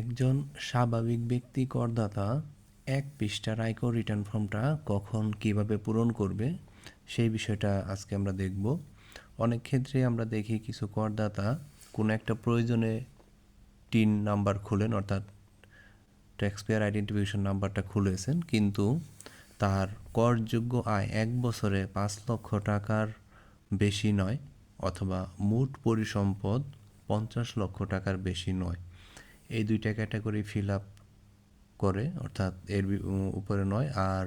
একজন স্বাভাবিক ব্যক্তি করদাতা এক পৃষ্ঠার আয়কর রিটার্ন ফর্মটা কখন কীভাবে পূরণ করবে, সেই বিষয়টা আজকে আমরা দেখব। অনেক ক্ষেত্রে আমরা দেখি কিছু করদাতা কোনো একটা প্রয়োজনে টিন নাম্বার খুলেন, অর্থাৎ ট্যাক্সপেয়ার আইডেন্টিফিকেশন নাম্বারটা খুলেছেন, কিন্তু তার করযোগ্য আয় এক বছরে পাঁচ লক্ষ টাকার বেশি নয়, অথবা মোট পরিসম্পদ পঞ্চাশ লক্ষ টাকার বেশি নয়। এই দুইটা ক্যাটাগরি ফিল আপ করে, অর্থাৎ এর উপরে নয়, আর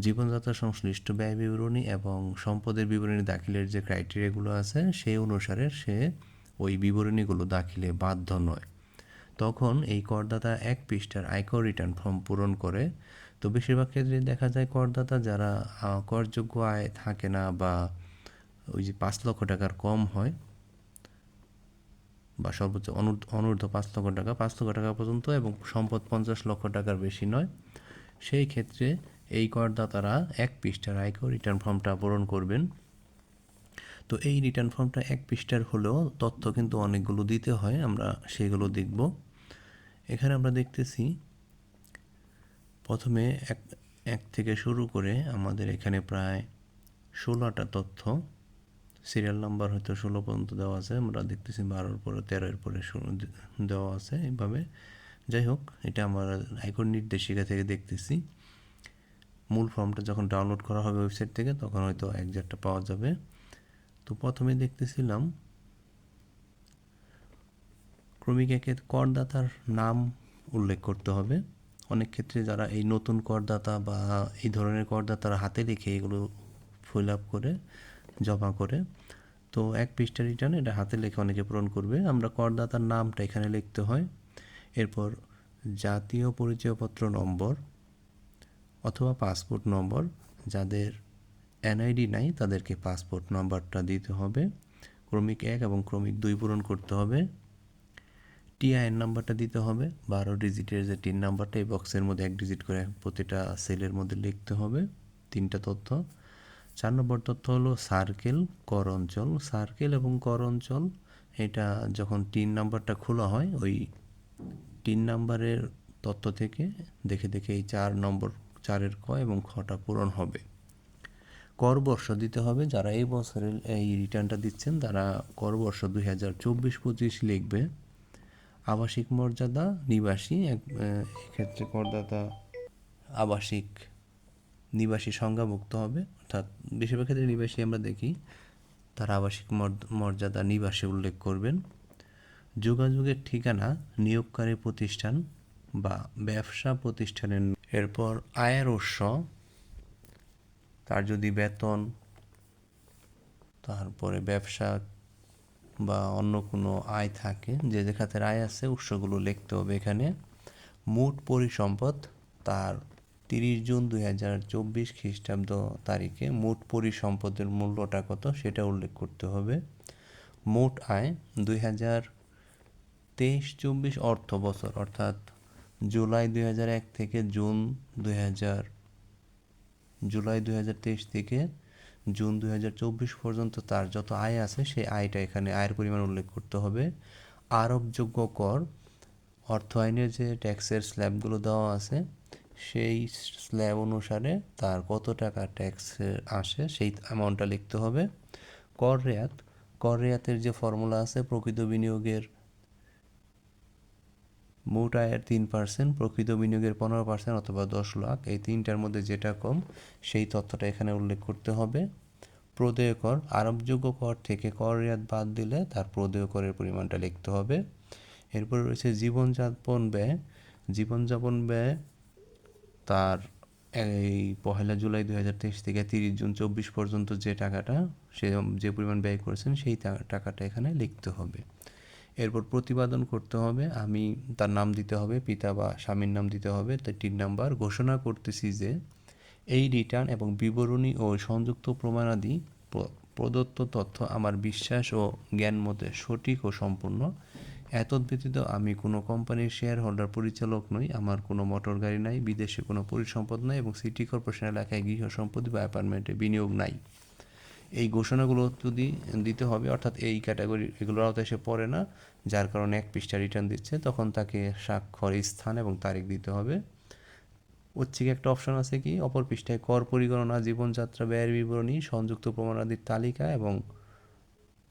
জীবনযাত্রা সংশ্লিষ্ট ব্যয় বিবরণী এবং সম্পদের বিবরণী দাখিলের যে ক্রাইটেরিয়াগুলো আছে, সেই অনুসারে সে ওই বিবরণীগুলো দাখিলে বাধ্য নয়। তখন এই করদাতা এক পৃষ্ঠার আয়কর রিটার্ন ফর্ম পূরণ করে। তো বেশিরভাগ ক্ষেত্রে দেখা যায় করদাতা যারা করযোগ্য আয় থাকে না বা ওই যে পাঁচ লক্ষ টাকার কম হয় বা সর্বোচ্চ অনুর্ধ, অনূর্ধ্ব পাঁচ লক্ষ টাকা, পাঁচ লক্ষ টাকা পর্যন্ত এবং সম্পদ পঞ্চাশ লক্ষ টাকার বেশি নয়। সেই ক্ষেত্রে এই করদাতারা এক পৃষ্ঠার আয়কর রিটার্ন ফর্মটা পূরণ করবেন। তো এই রিটার্ন ফর্মটা এক পৃষ্ঠার হলেও তথ্য কিন্তু অনেকগুলো দিতে হয়, আমরা সেগুলো দেখব। এখানে আমরা দেখতেছি, প্রথমে এক এক থেকে শুরু করে আমাদের এখানে প্রায় ষোলোটা তথ্য। সিরিয়াল নাম্বার হয়তো ষোলো পর্যন্ত দেওয়া আছে। আমরা দেখতেছি বারোর পরে, তেরোর পরে দেওয়া আছে এইভাবে। যাই হোক, এটা আমার আয়কর নির্দেশিকা থেকে দেখতেছি। মূল ফর্মটা যখন ডাউনলোড করা হবে ওয়েবসাইট থেকে, তখন হয়তো একজারটা পাওয়া যাবে। তো প্রথমে দেখতেছিলাম ক্রমিক করদাতার নাম উল্লেখ করতে হবে। অনেক ক্ষেত্রে যারা এই নতুন করদাতা বা এই ধরনের করদাতারা হাতে লিখে এগুলো ফিল আপ করে জমা করে। তো এক পৃষ্ঠা রিটার্ন এটা হাতে লেখে অনেকে পূরণ করবে। আমরা করদাতার নামটা এখানে লিখতে হয়। এরপর জাতীয় পরিচয়পত্র নম্বর অথবা পাসপোর্ট নম্বর, যাদের এনআইডি নাই তাদেরকে পাসপোর্ট নম্বরটা দিতে হবে। ক্রমিক এক এবং ক্রমিক দুই পূরণ করতে হবে। টিআইএন নাম্বারটা দিতে হবে। বারো ডিজিটের যে টিন নাম্বারটা এই বক্সের মধ্যে এক ডিজিট করে প্রতিটা সেলের মধ্যে লিখতে হবে। তিনটা তথ্য। চার নম্বর তথ্য হলো সার্কেল কর অঞ্চল সার্কেল এবং কর অঞ্চল এটা যখন তিন নাম্বারটা খোলা হয়, ওই তিন নাম্বারের তথ্য থেকে দেখে দেখে এই চার নম্বর, চারের ক এবং খটা পূরণ হবে। কর বর্ষ দিতে হবে। যারা এই বছরের এই রিটার্নটা দিচ্ছেন, তারা কর বর্ষ দুই হাজার চব্বিশ পঁচিশ লিখবে। আবাসিক মর্যাদা নিবাসী, এক এক্ষেত্রে করদাতা আবাসিক নিবাসী সংজ্ঞাভুক্ত হবে, অর্থাৎ বেশিরভাগ ক্ষেত্রে নিবাসী আমরা দেখি, তার আবাসিক মর্যাদা নিবাসে উল্লেখ করবেন। যোগাযোগের ঠিকানা, নিয়োগকারী প্রতিষ্ঠান বা ব্যবসা প্রতিষ্ঠানের এরপর আয়ের উৎস, তার যদি বেতন, তারপরে ব্যবসা বা অন্য কোনো আয় থাকে, যে যে খাতের আয় আছে উৎসগুলো লিখতে হবে এখানে। মোট পরিসম্পদ তার তিরিশ জুন দুই হাজার চব্বিশ খ্রিস্টাব্দ তারিখে মোট পরিসম্পদের মূল্যটা কত সেটা উল্লেখ করতে হবে। মোট আয় দুই হাজার তেইশ চব্বিশ অর্থ বছর, অর্থাৎ জুলাই দুই হাজার এক থেকে জুন দুই হাজার, জুলাই দুই হাজার তেইশ থেকে জুন দুই হাজার চব্বিশ পর্যন্ত তার যত আয় আছে সেই আয়টা এখানে আয়ের পরিমাণ উল্লেখ করতে হবে। আরোপযোগ্য কর, অর্থ আইনের যে ট্যাক্সের স্ল্যাবগুলো দেওয়া আছে সেই স্ল্যাব অনুসারে তার কত টাকা ট্যাক্স আসে সেই অ্যামাউন্টটা লিখতে হবে। কর রেয়াত, কর রেয়াতের যে ফর্মুলা আছে প্রকৃত বিনিয়োগের মোট আয়ের তিন পার্সেন্ট প্রকৃত বিনিয়োগের পনেরো পার্সেন্ট অথবা দশ লাখ, এই তিনটার মধ্যে যেটা কম সেই তথ্যটা এখানে উল্লেখ করতে হবে। প্রদেয় কর, আরোপযোগ্য কর থেকে কর রেয়াত বাদ দিলে তার প্রদেয় করের পরিমাণটা লিখতে হবে। এরপর রয়েছে জীবনযাপন ব্যয় জীবনযাপন ব্যয় তার এই পহেলা জুলাই দুই হাজার তেইশ থেকে তিরিশ জুন চব্বিশ পর্যন্ত যে টাকাটা সে, যে পরিমাণ ব্যয় করেছেন, সেই টাকাটা এখানে লিখতে হবে। এরপর প্রতিপাদন করতে হবে, আমি তার নাম দিতে হবে, পিতা বা স্বামীর নাম দিতে হবে, তার টিন নাম্বার। ঘোষণা করতেছি যে এই রিটার্ন এবং বিবরণী ও সংযুক্ত প্রমাণাদি প্রদত্ত তথ্য আমার বিশ্বাস ও জ্ঞান মতে সঠিক ও সম্পূর্ণ। এতদ ব্যতীত আমি কোনো কোম্পানির শেয়ার হোল্ডার পরিচালক নই, আমার কোনো মোটর গাড়ি নাই, বিদেশে কোনো পরিসম্পদ নাই এবং সিটি কর্পোরেশন এলাকায় গৃহ সম্পত্তি বা অ্যাপার্টমেন্টে বিনিয়োগ নাই। এই ঘোষণাগুলো যদি দিতে হবে, অর্থাৎ এই ক্যাটাগরি এগুলোর আওতায় এসে পড়ে না, যার কারণে এক পৃষ্ঠা রিটার্ন দিচ্ছে, তখন তাকে স্বাক্ষর স্থান এবং তারিখ দিতে হবে। ঐচ্ছিক একটা অপশন আছে কি? অপর পৃষ্ঠায় কর পরিগণনা, জীবনযাত্রা ব্যয়ের বিবরণী, সংযুক্ত প্রমাণাদির তালিকা এবং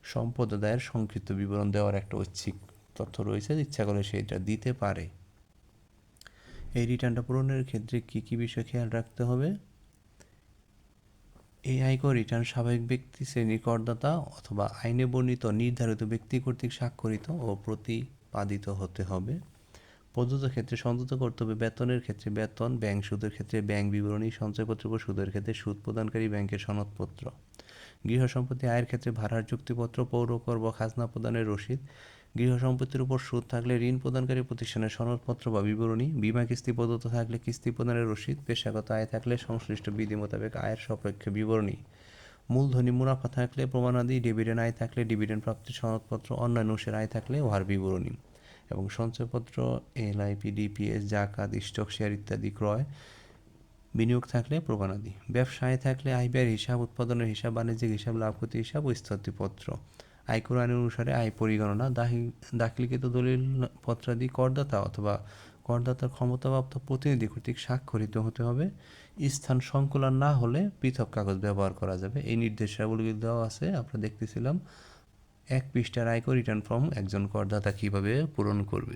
সম্পদ আদায়ের সংক্ষিপ্ত বিবরণ দেওয়ার একটা ঐচ্ছিক। তথ্য রয়েছে, ইচ্ছা করলে সেটা দিতে পারে। এই রিটার্নটা পূরণের ক্ষেত্রে কি কি বিষয় খেয়াল রাখতে হবে? এই আয়কর রিটার্ন স্বাভাবিক ব্যক্তি শ্রেণির করদাতা অথবা আইনে বর্ণিত নির্ধারিত ব্যক্তি কর্তৃক স্বাক্ষরিত ও প্রতিপাদিত হতে হবে। প্রদত্ত ক্ষেত্রে সন্তত করতে হবে বেতনের ক্ষেত্রে বেতন, ব্যাংক সুদের ক্ষেত্রে ব্যাংক বিবরণী, সঞ্চয়পত্র বা সুদের ক্ষেত্রে সুদ প্রদানকারী ব্যাংকের সনদপত্র। গৃহ সম্পত্তি আয়ের ক্ষেত্রে ভাড়ার চুক্তিপত্র পৌরকর বা খাজনা প্রদানের রসিদ গৃহ সম্পত্তির উপর সুদ থাকলে ঋণ প্রদানকারী প্রতিষ্ঠানের সনদপত্র বা বিবরণী, বিমা কিস্তি প্রদত্ত থাকলে কিস্তি প্রদানের রসিদ, পেশাগত আয় থাকলে সংশ্লিষ্ট বিধি মোতাবেক আয়ের সাপেক্ষে বিবরণী। মূলধনী মুনাফা থাকলে প্রমাণাদি, ডিভিডেন্ড আয় থাকলে ডিভিডেন্ড প্রাপ্তির সনদপত্র, অন্যান্য উৎসের আয় থাকলে উহার বিবরণী। এবং সঞ্চয়পত্র এলআইপি ডিপিএস জাকাত, স্টক শেয়ার ইত্যাদি ক্রয়, বিনিয়োগ থাকলে প্রমাণাদি। ব্যবসায় থাকলে আয় ব্যয়ের হিসাব, উৎপাদনের হিসাব, বাণিজ্যিক হিসাব লাভ ক্ষতি হিসাব ও স্থিতিপত্র আয়কর আইন অনুসারে আয় পরিগণনা। দাখিল দাখিলকৃত দলিল, পত্রাদি করদাতা অথবা করদাতার ক্ষমতাপ্রাপ্ত প্রতিনিধি কর্তৃক স্বাক্ষরিত হতে হবে। স্থান সংকুলন না হলে পৃথক কাগজ ব্যবহার করা যাবে। এই নির্দেশাবলী দেওয়া আছে, আমরা দেখতেছিলাম। এক পৃষ্ঠার আয়কর রিটার্ন ফর্ম একজন করদাতা কীভাবে পূরণ করবে?